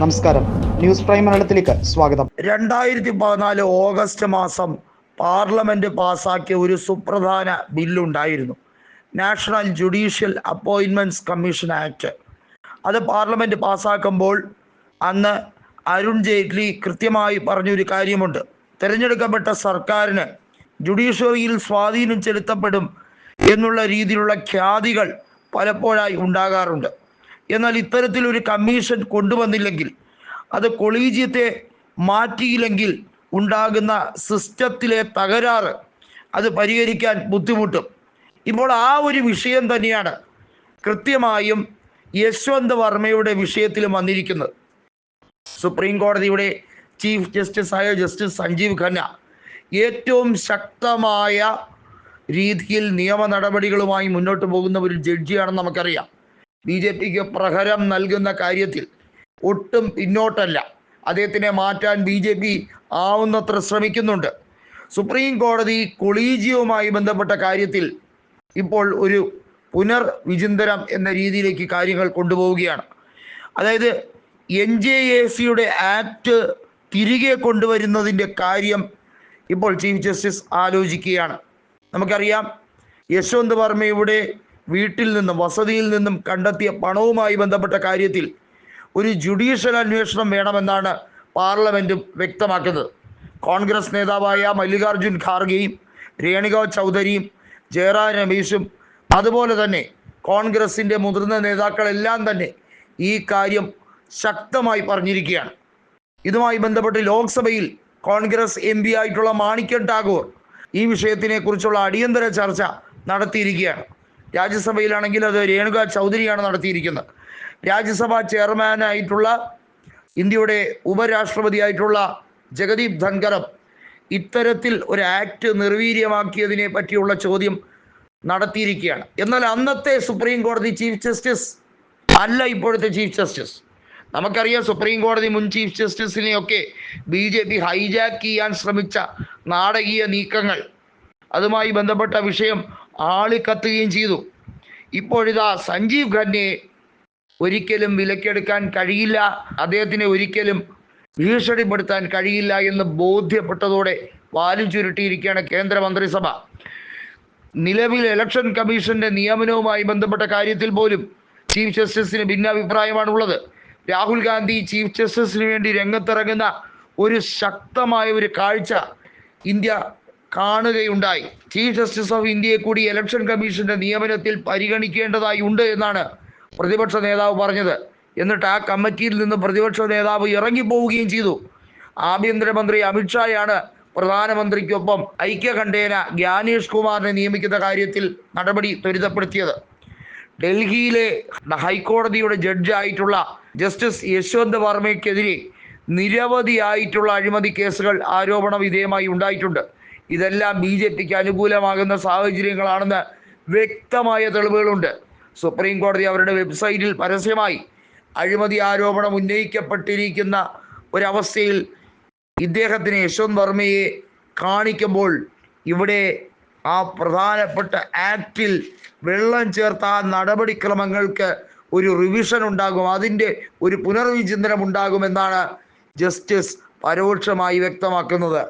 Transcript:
നമസ്കാരം. News prime മലയാളത്തിലേക്ക് സ്വാഗതം. രണ്ടായിരത്തി പതിനാല് ഓഗസ്റ്റ് മാസം പാർലമെന്റ് പാസാക്കിയ ഒരു സുപ്രധാന ബില്ലുണ്ടായിരുന്നു. National Judicial Appointments Commission Act. അത് പാർലമെന്റ് പാസാക്കുമ്പോൾ അന്ന് അരുൺ ജെയ്റ്റ്ലി കൃത്യമായി പറഞ്ഞൊരു കാര്യമുണ്ട്. തിരഞ്ഞെടുക്കപ്പെട്ട സർക്കാരിന് ജുഡീഷ്യറിയിൽ സ്വാധീനം ചെലുത്തപ്പെടും എന്നുള്ള രീതിയിലുള്ള ഖ്യാതികൾ പലപ്പോഴായി ഉണ്ടാകാറുണ്ട്. എന്നാൽ ഇത്തരത്തിലൊരു കമ്മീഷൻ കൊണ്ടുവന്നില്ലെങ്കിൽ അത് കൊളീജിയത്തെ മാറ്റിയില്ലെങ്കിൽ ഉണ്ടാകുന്ന സിസ്റ്റത്തിലെ തകരാറ് അത് പരിഹരിക്കാൻ ബുദ്ധിമുട്ടും. ഇപ്പോൾ ആ ഒരു വിഷയം തന്നെയാണ് കൃത്യമായും യശ്വന്ത് വർമ്മയുടെ വിഷയത്തിലും വന്നിരിക്കുന്നത്. സുപ്രീം കോടതിയുടെ ചീഫ് ജസ്റ്റിസ് ആയ ജസ്റ്റിസ് സഞ്ജീവ് ഖന്ന ഏറ്റവും ശക്തമായ രീതിയിൽ നിയമ നടപടികളുമായി മുന്നോട്ട് പോകുന്ന ഒരു ജഡ്ജിയാണെന്ന് നമുക്കറിയാം. ബി ജെ പിക്ക് പ്രഹരം നൽകുന്ന കാര്യത്തിൽ ഒട്ടും പിന്നോട്ടല്ല. അദ്ദേഹത്തിനെ മാറ്റാൻ ബി ജെ പി ആവുന്നത്ര ശ്രമിക്കുന്നുണ്ട്. സുപ്രീം കോടതി കൊളീജിയവുമായി ബന്ധപ്പെട്ട കാര്യത്തിൽ ഇപ്പോൾ ഒരു പുനർവിചിന്തനം എന്ന രീതിയിലേക്ക് കാര്യങ്ങൾ കൊണ്ടുപോവുകയാണ്. അതായത് എൻ ജെ എ സിയുടെ ആക്ട് തിരികെ കൊണ്ടുവരുന്നതിന്റെ കാര്യം ഇപ്പോൾ ചീഫ് ജസ്റ്റിസ് ആലോചിക്കുകയാണ്. നമുക്കറിയാം യശ്വന്ത് വർമ്മയുടെ വീട്ടിൽ നിന്നും വസതിയിൽ നിന്നും കണ്ടെത്തിയ പണവുമായി ബന്ധപ്പെട്ട കാര്യത്തിൽ ഒരു ജുഡീഷ്യൽ അന്വേഷണം വേണമെന്നാണ് പാർലമെന്റും വ്യക്തമാക്കുന്നത്. കോൺഗ്രസ് നേതാവായ മല്ലികാർജുൻ ഖാർഗെയും രേണുക ചൗധരിയും ജയറാം രമേശും അതുപോലെ തന്നെ കോൺഗ്രസിന്റെ മുതിർന്ന നേതാക്കളെല്ലാം തന്നെ ഈ കാര്യം ശക്തമായി പറഞ്ഞിരിക്കുകയാണ്. ഇതുമായി ബന്ധപ്പെട്ട് ലോക്സഭയിൽ കോൺഗ്രസ് എം പി ആയിട്ടുള്ള മാണിക്യൻ ടാഗോർ ഈ വിഷയത്തിനെ കുറിച്ചുള്ള അടിയന്തര ചർച്ച നടത്തിയിരിക്കുകയാണ്. രാജ്യസഭയിലാണെങ്കിൽ അത് രേണുക ചൗധരിയാണ് നടത്തിയിരിക്കുന്നത്. രാജ്യസഭാ ചെയർമാനായിട്ടുള്ള ഇന്ത്യയുടെ ഉപരാഷ്ട്രപതിയായിട്ടുള്ള ജഗദീപ് ധൻഖറും ഇത്തരത്തിൽ ഒരു ആക്ട് നിർവീര്യമാക്കിയതിനെ പറ്റിയുള്ള ചോദ്യം നടത്തിയിരിക്കുകയാണ്. എന്നാൽ അന്നത്തെ സുപ്രീം കോടതി ചീഫ് ജസ്റ്റിസ് അല്ല ഇപ്പോഴത്തെ ചീഫ് ജസ്റ്റിസ്. നമുക്കറിയാം സുപ്രീം കോടതി മുൻ ചീഫ് ജസ്റ്റിസിനെയൊക്കെ ബി ജെ പി ഹൈജാക്ക് ചെയ്യാൻ ശ്രമിച്ച നാടകീയ നീക്കങ്ങൾ. അതുമായി ബന്ധപ്പെട്ട വിഷയം ആളിക്കത്തുകയും ചെയ്തു. ഇപ്പോഴിതാ സഞ്ജീവ് ഖന്നയെ ഒരിക്കലും വിലക്കെടുക്കാൻ കഴിയില്ല. അദ്ദേഹത്തിനെ ഒരിക്കലും ഭീഷണിപ്പെടുത്താൻ കഴിയില്ല എന്ന് ബോധ്യപ്പെട്ടതോടെ വാലും ചുരുട്ടിയിരിക്കുകയാണ് കേന്ദ്രമന്ത്രിസഭ നിലവിൽ ഇലക്ഷൻ കമ്മീഷന്റെ നിയമനവുമായി ബന്ധപ്പെട്ട കാര്യത്തിൽ പോലും ചീഫ് ജസ്റ്റിസിന് ഭിന്നാഭിപ്രായമാണുള്ളത്. രാഹുൽ ഗാന്ധി ചീഫ് ജസ്റ്റിസിന് വേണ്ടി രംഗത്തിറങ്ങുന്ന ഒരു ശക്തമായ ഒരു കാഴ്ച ഇന്ത്യ കാണുകയുണ്ടായി. ചീഫ് ജസ്റ്റിസ് ഓഫ് ഇന്ത്യയെ കൂടി ഇലക്ഷൻ കമ്മീഷന്റെ നിയമനത്തിൽ പരിഗണിക്കേണ്ടതായി ഉണ്ട് എന്നാണ് പ്രതിപക്ഷ നേതാവ് പറഞ്ഞത്. എന്നിട്ട് ആ കമ്മിറ്റിയിൽ നിന്ന് പ്രതിപക്ഷ നേതാവ് ഇറങ്ങിപ്പോവുകയും ചെയ്തു. ആഭ്യന്തരമന്ത്രി അമിത്ഷായാണ് പ്രധാനമന്ത്രിക്കൊപ്പം ഐക്യകണ്ഠേന ജ്ഞാനേഷ് കുമാറിനെ നിയമിക്കുന്ന കാര്യത്തിൽ നടപടി ത്വരിതപ്പെടുത്തിയത്. ഡൽഹിയിലെ ഹൈക്കോടതിയുടെ ജഡ്ജായിട്ടുള്ള ജസ്റ്റിസ് യശ്വന്ത് വർമ്മയ്ക്കെതിരെ നിരവധിയായിട്ടുള്ള അഴിമതി കേസുകൾ ആരോപണ വിധേയമായി ഉണ്ടായിട്ടുണ്ട്. ഇതെല്ലാം ബി ജെ പിക്ക് അനുകൂലമാകുന്ന സാഹചര്യങ്ങളാണെന്ന് വ്യക്തമായ തെളിവുകളുണ്ട്. സുപ്രീം കോടതി അവരുടെ വെബ്സൈറ്റിൽ പരസ്യമായി അഴിമതി ആരോപണം ഉന്നയിക്കപ്പെട്ടിരിക്കുന്ന ഒരവസ്ഥയിൽ ഇദ്ദേഹത്തിന് യശ്വന്ത് വർമ്മയെ കാണിക്കുമ്പോൾ ഇവിടെ ആ പ്രധാനപ്പെട്ട ആക്റ്റിൽ വെള്ളം ചേർത്ത ആ നടപടിക്രമങ്ങൾക്ക് ഒരു റിവിഷൻ ഉണ്ടാകും. അതിന്റെ ഒരു പുനർവിചിന്തനം ഉണ്ടാകുമെന്നാണ് ജസ്റ്റിസ് പരോക്ഷമായി വ്യക്തമാക്കുന്നത്.